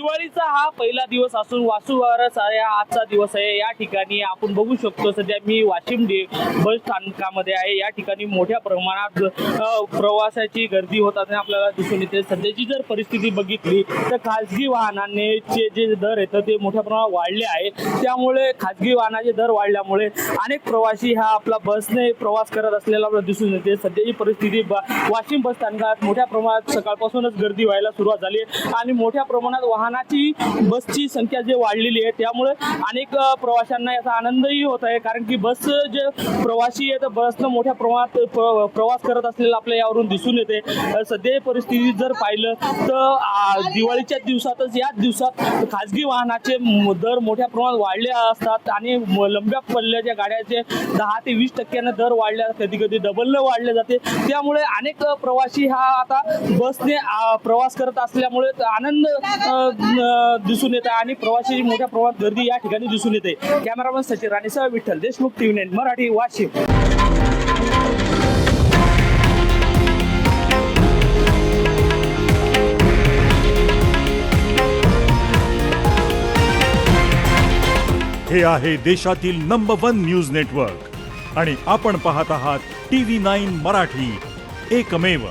दिवाळीचा हा पहिला दिवस असून वासुवारस आजचा दिवस आहे. या ठिकाणी आपण बघू शकतो सध्या मी वाशिम डे बस स्थानकामध्ये आहे. या ठिकाणी मोठ्या प्रमाणात प्रवासाची गर्दी होताना आपल्याला दिसून येते. सध्याची जर परिस्थिती बघितली तर खाजगी वाहनांचे जे दर आहेत ते मोठ्या प्रमाणात वाढले आहे. त्यामुळे खाजगी वाहनाचे दर वाढल्यामुळे अनेक प्रवासी हा आपला बसने प्रवास करत असलेला आपल्याला दिसून येते. सध्याची परिस्थिती ब- वाशिम बस स्थानकात मोठ्या प्रमाणात सकाळपासूनच गर्दी व्हायला सुरुवात झाली आणि मोठ्या प्रमाणात वाहन वाहनाची बसची संख्या जे वाढलेली आहे त्यामुळे अनेक प्रवाशांना याचा आनंदही होत आहे. कारण की बस जे प्रवासी आहे तर बसनं मोठ्या प्रमाणात प्रवास करत असलेला आपल्या यावरून दिसून येते. सध्या परिस्थितीत परिस्थिती जर पाहिलं तर दिवाळीच्या दिवसातच याच दिवसात खाजगी वाहनाचे दर मोठ्या प्रमाणात वाढले असतात. आणि लंब्या पल्ल्याच्या गाड्याचे दहा ते वीस टक्क्यानं दर वाढल्या कधी कधी डबल वाढले जाते. त्यामुळे अनेक प्रवासी हा आता बसने प्रवास करत असल्यामुळे आनंद दिसून येत आहे आणि प्रवाशी मोठ्या प्रमाणात गर्दी या ठिकाणी दिसून येते. कॅमेरामन सचिन राणेसह विठ्ठल देशमुख टीव्ही नाईन मराठी वाशिम. हे आहे देशातील नंबर वन न्यूज नेटवर्क आणि आपण पाहत आहात टी व्ही नाईन मराठी. एकमेव.